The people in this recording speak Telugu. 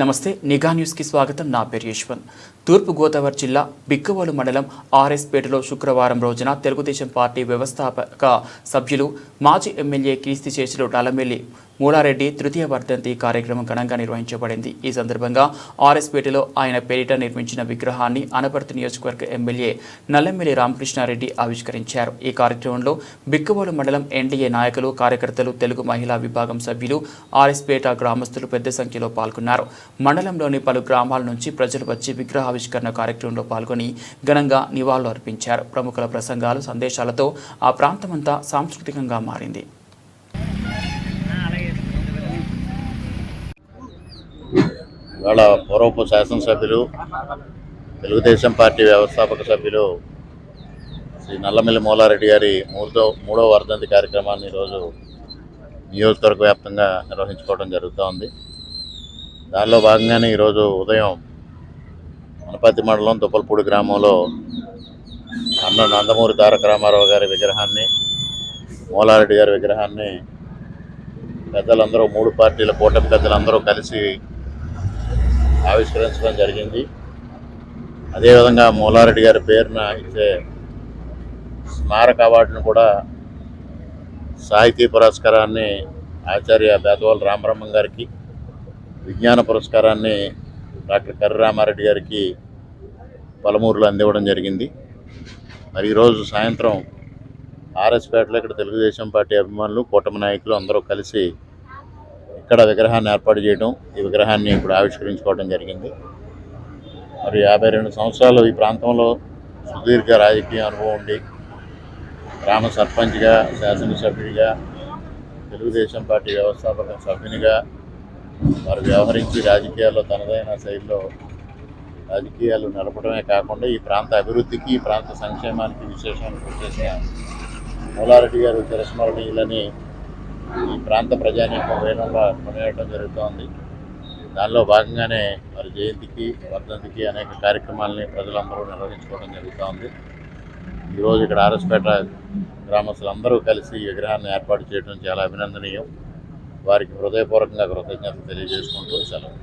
నమస్తే నిఘా న్యూస్కి స్వాగతం. నా పేరు యశ్వంత్. తూర్పుగోదావరి జిల్లా బిక్కవోలు మండలం ఆర్ఎస్పేటలో శుక్రవారం రోజున తెలుగుదేశం పార్టీ వ్యవస్థాపక సభ్యులు మాజీ ఎమ్మెల్యే కీర్తి చేసిన నల్లమెల్లి మూలారెడ్డి తృతీయ వర్ధంతి కార్యక్రమం ఘనంగా నిర్వహించబడింది. ఈ సందర్భంగా ఆర్ఎస్పేటలో ఆయన పేరిట నిర్మించిన విగ్రహాన్ని అనపర్తి నియోజకవర్గ ఎమ్మెల్యే నల్లెమ్మెల్లి రామకృష్ణారెడ్డి ఆవిష్కరించారు. ఈ కార్యక్రమంలో బిక్కబోలు మండలం ఎన్డీఏ నాయకులు కార్యకర్తలు తెలుగు మహిళా విభాగం సభ్యులు ఆర్ఎస్పేట గ్రామస్తులు పెద్ద సంఖ్యలో పాల్గొన్నారు. మండలంలోని పలు గ్రామాల నుంచి ప్రజలు వచ్చి విగ్రహావిష్కరణ కార్యక్రమంలో పాల్గొని ఘనంగా నివాళులు అర్పించారు ప్రముఖుల ప్రసంగాలు సందేశాలతో ఆ ప్రాంతమంతా సాంస్కృతికంగా మారింది. ఇవాళ పూర్వపు శాసనసభ్యులు తెలుగుదేశం పార్టీ వ్యవస్థాపక సభ్యులు శ్రీ నల్లమిల్లి మూలారెడ్డి గారి మూడో మూడో వర్ధంతి కార్యక్రమాన్ని ఈరోజు నియోజకవర్గ వ్యాప్తంగా నిర్వహించుకోవడం జరుగుతూ ఉంది. దానిలో భాగంగానే ఈరోజు ఉదయం అనపతి మండలం తుప్పలపూడి గ్రామంలో అన్న నందమూరి తారక రామారావు గారి విగ్రహాన్ని మూలారెడ్డి గారి విగ్రహాన్ని పెద్దలందరూ మూడు పార్టీల కూటమి పెద్దలందరూ కలిసి ఆవిష్కరించడం జరిగింది. అదేవిధంగా మూలారెడ్డి గారి పేరున ఇచ్చే స్మారక అవార్డును కూడా సాహితీ పురస్కారాన్ని ఆచార్య బేదవాళ్ళ రామబ్రహ్మం గారికి విజ్ఞాన పురస్కారాన్ని డాక్టర్ కర్రి రామారెడ్డి గారికి పలమూరులో అందివ్వడం జరిగింది. మరి ఈరోజు సాయంత్రం ఆర్ఎస్పేటలో ఇక్కడ తెలుగుదేశం పార్టీ అభిమానులు కూటమి నాయకులు అందరూ కలిసి ఇక్కడ విగ్రహాన్ని ఏర్పాటు చేయడం ఈ విగ్రహాన్ని ఇప్పుడు ఆవిష్కరించుకోవడం జరిగింది. మరి యాభై రెండు సంవత్సరాలు ఈ ప్రాంతంలో సుదీర్ఘ రాజకీయ అనుభవం ఉండి గ్రామ సర్పంచ్గా శాసనసభ్యుడిగా తెలుగుదేశం పార్టీ వ్యవస్థాపక సభ్యునిగా వారు వ్యవహరించి రాజకీయాల్లో తనదైన శైలిలో రాజకీయాలు నడపడమే కాకుండా ఈ ప్రాంత అభివృద్ధికి ఈ ప్రాంత సంక్షేమానికి విశేషమైన కృషి చేసిన మూలారెడ్డి గారు చిరస్మరణీయులని ఈ ప్రాంత ప్రజానీకం వేణంగా కొనియడం జరుగుతోంది. దానిలో భాగంగానే వారి జయంతికి వర్ధంతికి అనేక కార్యక్రమాలని ప్రజలందరూ నిర్వహించుకోవడం జరుగుతోంది. ఈరోజు ఇక్కడ ఆర్ఎస్పేట గ్రామస్తులందరూ కలిసి ఈ విగ్రహాన్ని ఏర్పాటు చేయడం చాలా అభినందనీయం. వారికి హృదయపూర్వకంగా కృతజ్ఞతలు తెలియజేసుకుంటూ సెలవు.